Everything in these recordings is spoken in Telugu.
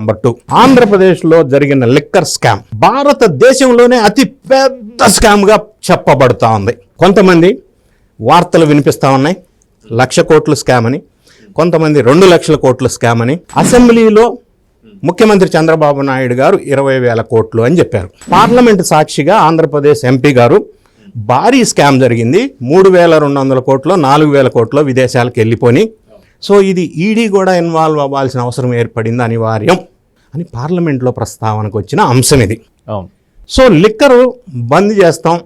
నంబర్ టూ ఆంధ్రప్రదేశ్లో జరిగిన లిక్కర్ స్కామ్ భారతదేశంలోనే అతి పెద్ద స్కామ్గా చెప్పబడుతూ ఉంది కొంతమంది వార్తలు వినిపిస్తా ఉన్నాయి. లక్ష కోట్లు స్కామ్ అని కొంతమంది రెండు లక్షల కోట్లు స్కామ్ అని. అసెంబ్లీలో ముఖ్యమంత్రి చంద్రబాబు నాయుడు గారు ఇరవై వేల కోట్లు అని చెప్పారు. పార్లమెంట్ సాక్షిగా ఆంధ్రప్రదేశ్ ఎంపీ గారు భారీ స్కామ్ జరిగింది. మూడు వేల రెండు వందల కోట్లు నాలుగు వేల కోట్లు విదేశాలకు వెళ్ళిపోయి సో ఇది ఈడీ కూడా ఇన్వాల్వ్ అవ్వాల్సిన అవసరం ఏర్పడింది అనివార్యం. అని పార్లమెంట్లో ప్రస్తావనకు వచ్చిన అంశం ఇది. అవును. సో లిక్కరు బంద్ చేస్తాం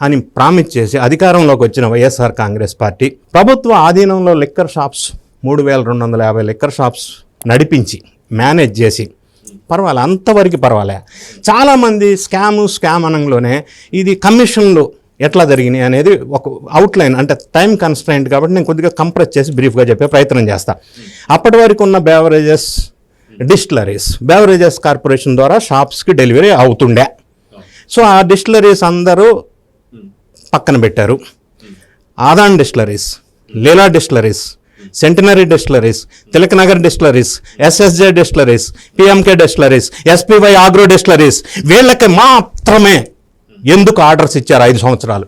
అని ప్రామిస్ చేసి అధికారంలోకి వచ్చిన వైఎస్ఆర్ కాంగ్రెస్ పార్టీ ప్రభుత్వ ఆధీనంలో లిక్కర్ షాప్స్ మూడు వేల రెండు వందల యాభై లిక్కర్ షాప్స్ నడిపించి మేనేజ్ చేసి పర్వాలే అంతవరకు పర్వాలే. చాలామంది స్కాము స్కామ్ అనంలోనే ఇది కమిషన్లు ఎట్లా జరిగినాయి అనేది ఒక అవుట్లైన్ అంటే టైం కన్స్ట్రైంట్ కాబట్టి నేను కొద్దిగా కంప్రెస్ చేసి బ్రీఫ్గా చెప్పే ప్రయత్నం చేస్తా. అప్పటి వరకు ఉన్న బేవరేజెస్ డిస్టిలరీస్. బేవరేజెస్ కార్పొరేషన్ ద్వారా షాప్స్కి డెలివరీ అవుతుండే. సో ఆ డిస్టిలరీస్ అందరూ పక్కన పెట్టారు. Adan distilleries Leela distilleries centenary distilleries Tilaknagar distilleries SSJ distilleries PMK distilleries SPY agro distilleries వీళ్ళకి మాత్రమే ఎందుకు ఆర్డర్స్ ఇచ్చారు ఐదు సంవత్సరాలు?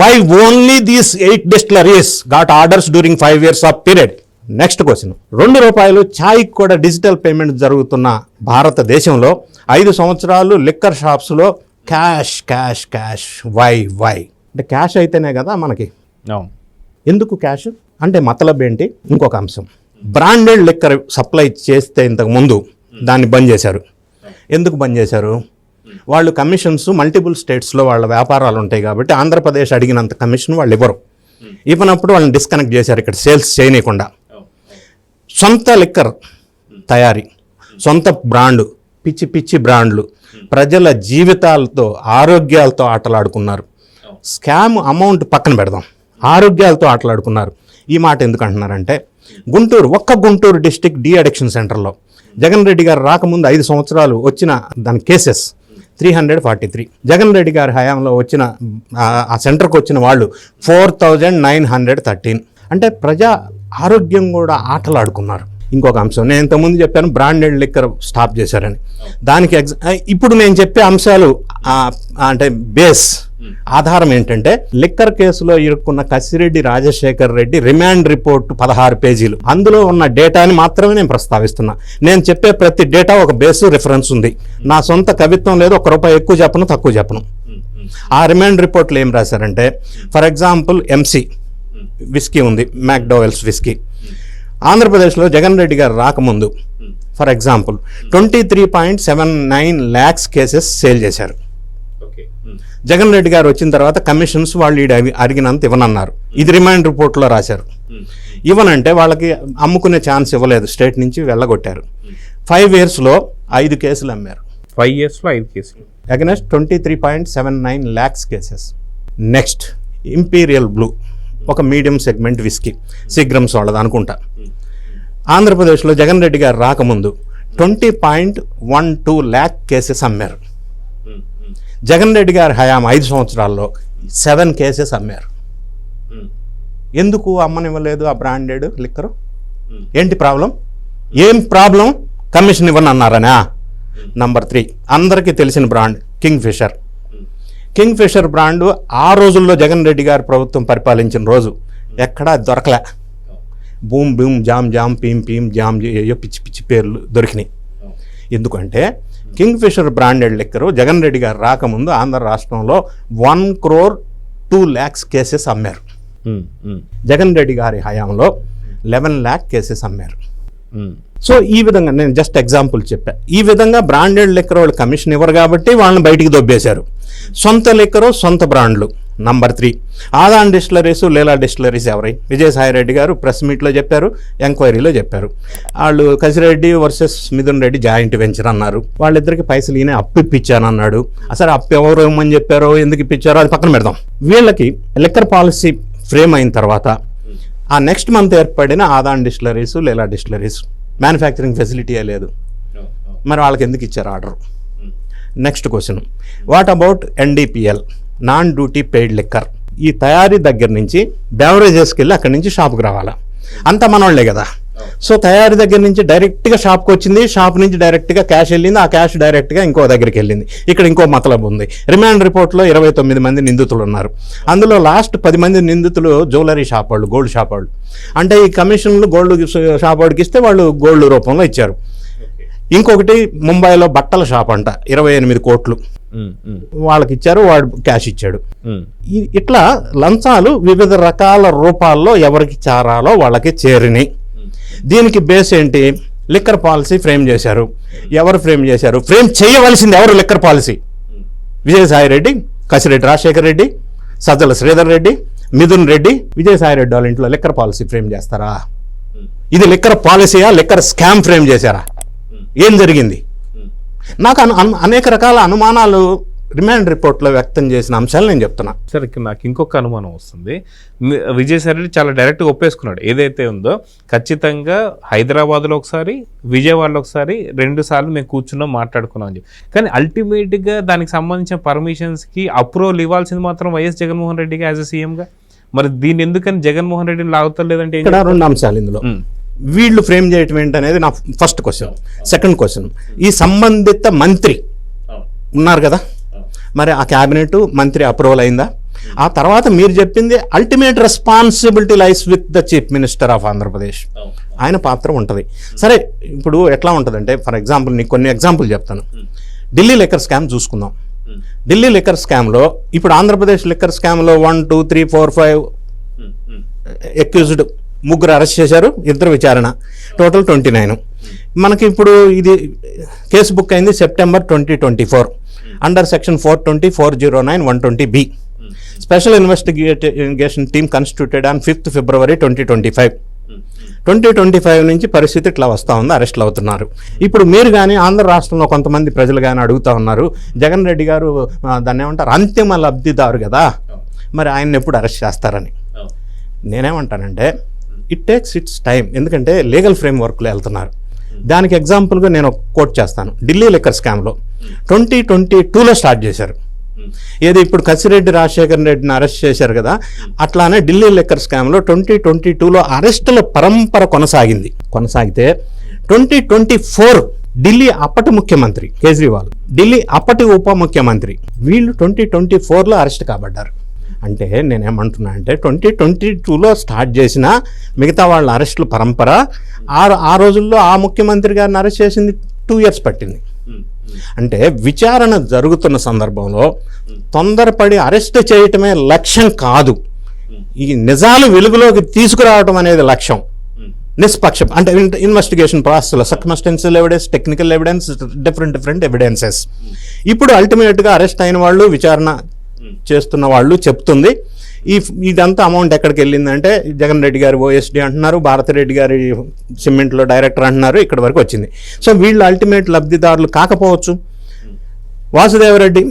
Why only these eight distilleries got orders during five years of period next question. రెండు రూపాయలు ఛాయ్కి కూడా డిజిటల్ పేమెంట్ జరుగుతున్న భారతదేశంలో ఐదు సంవత్సరాలు లిక్కర్ షాప్స్లో cash cash cash why why. అంటే క్యాష్ అయితేనే కదా మనకి. ఎందుకు క్యాష్? అంటే మతలబ్ ఏంటి? ఇంకొక అంశం. బ్రాండెడ్ లిక్కర్ సప్లై చేస్తే ఇంతకు ముందు దాన్ని బంద్ చేశారు. ఎందుకు బంద్ చేశారు? వాళ్ళు కమిషన్స్ మల్టిపుల్ స్టేట్స్లో వాళ్ళ వ్యాపారాలు ఉంటాయి కాబట్టి ఆంధ్రప్రదేశ్ అడిగినంత కమిషన్ వాళ్ళు ఇవ్వరు. ఇవ్వనప్పుడు వాళ్ళని డిస్కనెక్ట్ చేశారు ఇక్కడ సేల్స్ చేయనీయకుండా. సొంత లిక్కర్ తయారీ సొంత బ్రాండు పిచ్చి పిచ్చి బ్రాండ్లు ప్రజల జీవితాలతో ఆరోగ్యాలతో ఆటలాడుకున్నారు. స్కామ్ అమౌంట్ పక్కన పెడదాం. ఆరోగ్యాలతో ఆటలాడుకున్నారు. ఈ మాట ఎందుకు అంటున్నారంటే గుంటూరు ఒక్క గుంటూరు డిస్టిక్ డి అడిక్షన్ సెంటర్లో జగన్ రెడ్డి గారు రాకముందు ఐదు సంవత్సరాలు వచ్చిన దాని cases three hundred forty three. Jagan Reddy గారి హయాంలో వచ్చిన ఆ- సెంటర్కి వచ్చిన వాళ్ళు four thousand nine hundred thirteen. అంటే ప్రజా ఆరోగ్యం కూడా ఆటలాడుకున్నారు. ఇంకొక అంశం. నేను ఇంతకుముందు చెప్పాను బ్రాండెడ్ లిక్కర్ స్టాప్ చేశారని. దానికి ఎగ్జ ఇప్పుడు నేను చెప్పే అంశాలు అంటే బేస్ ఆధారం ఏంటంటే లిక్కర్ కేసులో ఇరుక్కున్న కసిరెడ్డి రాజశేఖర్ రెడ్డి రిమాండ్ రిపోర్ట్ పదహారు పేజీలు. అందులో ఉన్న డేటాని మాత్రమే నేను ప్రస్తావిస్తున్నా. నేను చెప్పే ప్రతి డేటా ఒక బేస్ రిఫరెన్స్ ఉంది. నా సొంత కవిత్వం లేదు ఒక రూపాయి ఎక్కువ చెప్పను తక్కువ చెప్పను. ఆ రిమాండ్ రిపోర్ట్లో ఏం రాశారంటే ఫర్ ఎగ్జాంపుల్ ఎంసీ విస్కీ ఉంది మ్యాక్డోవెల్స్ విస్కీ. ఆంధ్రప్రదేశ్లో జగన్ రెడ్డి గారు రాకముందు for example twenty three point seven nine lakhs cases sale చేశారు. ఓకే. జగన్ రెడ్డి గారు వచ్చిన తర్వాత కమిషన్స్ వాళ్ళు అవి అడిగినంత ఇవ్వనన్నారు. ఇది రిమైండ్ రిపోర్ట్లో రాశారు. ఇవ్వనంటే వాళ్ళకి అమ్ముకునే ఛాన్స్ ఇవ్వలేదు స్టేట్ నుంచి వెళ్ళగొట్టారు. ఫైవ్ ఇయర్స్లో ఐదు కేసులు అమ్మారు. ఫైవ్ ఇయర్స్లో ఐదు కేసులు. Against twenty three point seven nine lakhs cases next imperial blue ఒక మీడియం సెగ్మెంట్ విస్కీ. సిగ్రమ్స్ వాళ్ళది అనుకుంటా. ఆంధ్రప్రదేశ్లో జగన్ రెడ్డి గారు రాకముందు twenty point one two lakh cases అమ్మారు. జగన్ రెడ్డి గారి హయాం ఐదు సంవత్సరాల్లో సెవెన్ కేసెస్ అమ్మారు. ఎందుకు అమ్మనివ్వలేదు ఆ బ్రాండెడ్ లిక్కరు? ఏంటి ప్రాబ్లం? ఏం ప్రాబ్లం? కమిషన్ ఇవ్వనన్నారనా? Number three. అందరికీ తెలిసిన brand Kingfisher Kingfisher brand ఆ రోజుల్లో జగన్ రెడ్డి గారు ప్రభుత్వం పరిపాలించిన రోజు ఎక్కడా దొరకలే. బూమ్ బూమ్ జామ్ జామ్ పీమ్ పీమ్ జామ్ ఏయో పిచ్చి పిచ్చి పేర్లు దొరికినాయి. ఎందుకంటే Kingfisher branded liquor Jagan Reddy garu రాకముందు ఆంధ్ర రాష్ట్రంలో one crore two lakhs cases అమ్మారు. జగన్ రెడ్డి గారి హయాంలో లెవెన్ ల్యాక్ కేసెస్ అమ్మారు. సో ఈ విధంగా నేను జస్ట్ ఎగ్జాంపుల్ చెప్పా. ఈ విధంగా బ్రాండెడ్ లిక్కర్ వాళ్ళు కమిషన్ ఇవ్వరు కాబట్టి వాళ్ళని బయటికి దొబ్బేశారు. సొంత లిక్కరు సొంత బ్రాండ్లు number three Adan distilleries Leela distilleries ఎవరై? విజయసాయి రెడ్డి గారు ప్రెస్ మీట్లో చెప్పారు ఎంక్వైరీలో చెప్పారు. వాళ్ళు Kasireddy versus Mithun Reddy joint venture అన్నారు. వాళ్ళిద్దరికి పైసలు ఈయన అప్పు ఇప్పించాను అన్నాడు అసలు అప్పు ఎవరు ఇవ్వమని చెప్పారో ఎందుకు ఇప్పించారో అది పక్కన పెడదాం. వీళ్ళకి లిక్కర్ పాలసీ ఫ్రేమ్ అయిన తర్వాత ఆ నెక్స్ట్ మంత్ ఏర్పడిన Adan distilleries Leela distilleries manufacturing ఫెసిలిటీయే లేదు. మరి వాళ్ళకి ఎందుకు ఇచ్చారు order? Next question. What about NDPL non duty paid liquor ఈ తయారీ దగ్గర నుంచి బెవరేజెస్కి వెళ్ళి అక్కడి నుంచి షాప్కి రావాలా? అంతా మనోళ్ళే కదా. సో తయారీ దగ్గర నుంచి డైరెక్ట్గా షాప్కి వచ్చింది. షాప్ నుంచి డైరెక్ట్గా క్యాష్ వెళ్ళింది. ఆ క్యాష్ డైరెక్ట్గా ఇంకో దగ్గరికి వెళ్ళింది. ఇక్కడ ఇంకో మతలబ్ ఉంది. రిమాండ్ రిపోర్ట్లో ఇరవై తొమ్మిది మంది నిందితులు ఉన్నారు. అందులో లాస్ట్ పది మంది నిందితులు జ్యువెలరీ షాప్ వాళ్ళు గోల్డ్ షాప్ వాళ్ళు. అంటే ఈ కమిషన్లు గోల్డ్ షాప్ వాడికి ఇస్తే వాళ్ళు గోల్డ్ రూపంలో ఇచ్చారు. ఇంకొకటి ముంబైలో బట్టల షాప్ అంట ఇరవై ఎనిమిది కోట్లు. వాళ్ళకి ఇచ్చారు వాడు క్యాష్ ఇచ్చాడు. ఇట్లా లంచాలు వివిధ రకాల రూపాల్లో ఎవరికి చారాలో వాళ్ళకి చేరినాయి. దీనికి బేస్ ఏంటి? లిక్కర్ పాలసీ ఫ్రేమ్ చేశారు. ఎవరు ఫ్రేమ్ చేశారు? ఫ్రేమ్ చేయవలసింది ఎవరు లిక్కర్ పాలసీ విజయసాయి రెడ్డి కసిరెడ్డి రాజశేఖర్ రెడ్డి సజ్జల శ్రీధర్ రెడ్డి మిథున్ రెడ్డి విజయసాయి రెడ్డి వాళ్ళ ఇంట్లో లిక్కర్ పాలసీ ఫ్రేమ్ చేస్తారా? ఇది లిక్కర్ పాలసీయా లిక్కర్ స్కామ్ ఫ్రేమ్ చేశారా? ఏం జరిగింది? నాకు అను- అను- అనేక రకాల అనుమానాలు రిమాండ్ రిపోర్ట్లో వ్యక్తం చేసిన అంశాలు నేను చెప్తున్నా. సార్ ఇక్కడ నాకు ఇంకొక అనుమానం వస్తుంది. విజయసాయి రెడ్డి చాలా డైరెక్ట్గా ఒప్పేసుకున్నాడు. ఏదైతే ఉందో ఖచ్చితంగా హైదరాబాద్లో ఒకసారి విజయవాడలో ఒకసారి రెండు సార్లు మేము కూర్చున్నాం మాట్లాడుకున్నాం అని చెప్పి. కానీ అల్టిమేట్గా దానికి సంబంధించిన పర్మిషన్స్కి అప్రూవల్ ఇవ్వాల్సింది మాత్రం వైఎస్ జగన్మోహన్ రెడ్డికి యాజ్ ఎ సీఎంగా? మరి దీన్ని ఎందుకని జగన్మోహన్ రెడ్డిని లాగుతలేదంటే ఇక్కడ రెండు అంశాలు ఇందులో. వీళ్ళు ఫ్రేమ్ చేయటం ఏంటనేది నా ఫస్ట్ క్వశ్చన్. Second question. ఈ సంబంధిత మంత్రి ఉన్నారు కదా? మరి ఆ క్యాబినెట్ మంత్రి అప్రూవల్ అయిందా? ఆ తర్వాత మీరు చెప్పింది ultimate responsibility lies with the chief minister of Andhra Pradesh ఆయన పాత్ర ఉంటుంది. సరే ఇప్పుడు ఎట్లా ఉంటుందంటే ఫర్ ఎగ్జాంపుల్ నీకు కొన్ని ఎగ్జాంపుల్ చెప్తాను. ఢిల్లీ లిక్కర్ స్కామ్ చూసుకుందాం. ఢిల్లీ లిక్కర్ స్కామ్లో ఇప్పుడు ఆంధ్రప్రదేశ్ లిక్కర్ స్కామ్లో one two three four five accused ముగ్గురు అరెస్ట్ చేశారు ఇద్దరు విచారణ. టోటల్ ట్వంటీ నైన్ మనకి ఇప్పుడు ఇది కేసు బుక్ అయింది September twenty twenty four under section four twenty four zero nine one twenty B special investigation team constituted on fifth February twenty twenty five twenty twenty five నుంచి పరిస్థితి ఇట్లా వస్తూ ఉంది అరెస్టులు అవుతున్నారు. ఇప్పుడు మీరు కానీ ఆంధ్ర రాష్ట్రంలో కొంతమంది ప్రజలు కానీ అడుగుతా ఉన్నారు జగన్ రెడ్డి గారు దాన్ని ఏమంటారు అంతిమ లబ్ధిదారు కదా. మరి ఆయన్ని ఎప్పుడు అరెస్ట్ చేస్తారని. నేనేమంటానంటే ఇట్ టేక్స్ ఇట్స్ టైం ఎందుకంటే లీగల్ ఫ్రేమ్ వర్క్లో వెళ్తున్నారు దానికి ఎగ్జాంపుల్గా నేను కోట్ చేస్తాను. ఢిల్లీ లిక్కర్ స్కామ్లో ట్వంటీ ట్వంటీ టూలో స్టార్ట్ చేశారు. ఏది ఇప్పుడు కసిరెడ్డి రాజశేఖర్ రెడ్డిని అరెస్ట్ చేశారు కదా అట్లానే ఢిల్లీ లిక్కర్ స్కామ్లో ట్వంటీ ట్వంటీ టూలో అరెస్టుల పరంపర కొనసాగింది. కొనసాగితే ట్వంటీ ట్వంటీ ఫోర్ ఢిల్లీ అప్పటి ముఖ్యమంత్రి కేజ్రీవాల్ ఢిల్లీ అప్పటి ఉప ముఖ్యమంత్రి వీళ్ళు ట్వంటీ ట్వంటీ ఫోర్లో అరెస్ట్ కాబడ్డారు. అంటే నేనేమంటున్నా అంటే ట్వంటీ ట్వంటీ టూలో స్టార్ట్ చేసిన మిగతా వాళ్ళ అరెస్టుల పరంపర ఆ ఆ రోజుల్లో ఆ ముఖ్యమంత్రి గారిని అరెస్ట్ చేసింది టూ ఇయర్స్ పట్టింది. అంటే విచారణ జరుగుతున్న సందర్భంలో తొందరపడి అరెస్ట్ చేయటమే లక్ష్యం కాదు. ఈ నిజాలు వెలుగులోకి తీసుకురావటం అనేది లక్ష్యం. నిష్పక్షం అంటే ఇన్వెస్టిగేషన్ ప్రాసెస్లో circumstantial evidence technical evidence different different evidences ఇప్పుడు అల్టిమేట్గా అరెస్ట్ అయిన వాళ్ళు విచారణ చేస్తున్న వాళ్ళు చెప్తుంది. ఈ ఇదంతా అమౌంట్ ఎక్కడికి వెళ్ళిందంటే జగన్ రెడ్డి గారు ఓఎస్డి అంటున్నారు భారతిరెడ్డి గారి సిమెంట్లో డైరెక్టర్ అంటున్నారు ఇక్కడ వరకు వచ్చింది. సో వీళ్ళు అల్టిమేట్ లబ్ధిదారులు కాకపోవచ్చు. Vasudeva Reddy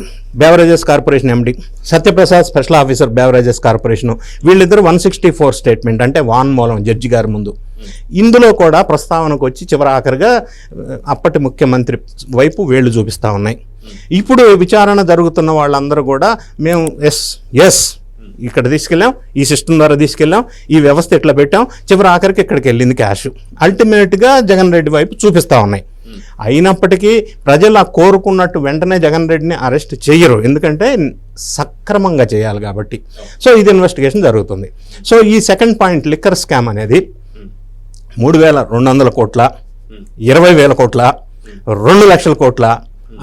beverages corporation MD Satyaprasad special officer beverages corporation వీళ్ళిద్దరు వన్ సిక్స్టీ ఫోర్ స్టేట్మెంట్ అంటే వాన్ మూలం జడ్జి గారి ముందు. ఇందులో కూడా ప్రస్తావనకు వచ్చి చివరి ఆఖరిగా అప్పటి ముఖ్యమంత్రి వైపు వేళ్ళు చూపిస్తూ ఉన్నాయి. ఇప్పుడు విచారణ జరుగుతున్న వాళ్ళందరూ కూడా మేము ఎస్ ఎస్ ఇక్కడ తీసుకెళ్ళాం ఈ సిస్టమ్ ద్వారా తీసుకెళ్ళాం ఈ వ్యవస్థ ఇట్లా పెట్టాం చివరి ఆఖరికి ఇక్కడికి వెళ్ళింది క్యాష్ అల్టిమేట్గా జగన్ రెడ్డి వైపు చూపిస్తూ ఉన్నాయి. అయినప్పటికీ ప్రజలు ఆ కోరుకున్నట్టు వెంటనే జగన్ రెడ్డిని అరెస్ట్ చేయరు. ఎందుకంటే సక్రమంగా చేయాలి కాబట్టి. సో ఇది ఇన్వెస్టిగేషన్ జరుగుతుంది. సో ఈ సెకండ్ పాయింట్ లిక్కర్ స్కామ్ అనేది మూడు వేల రెండు వందల కోట్ల ఇరవై వేల కోట్ల రెండు లక్షల కోట్ల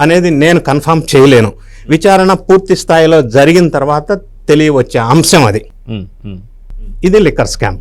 అనేది నేను కన్ఫర్మ్ చేయలేను. విచారణ పూర్తి స్థాయిలో జరిగిన తర్వాత తెలియవచ్చే అంశం అది. ఇది లిక్కర్ స్కామ్.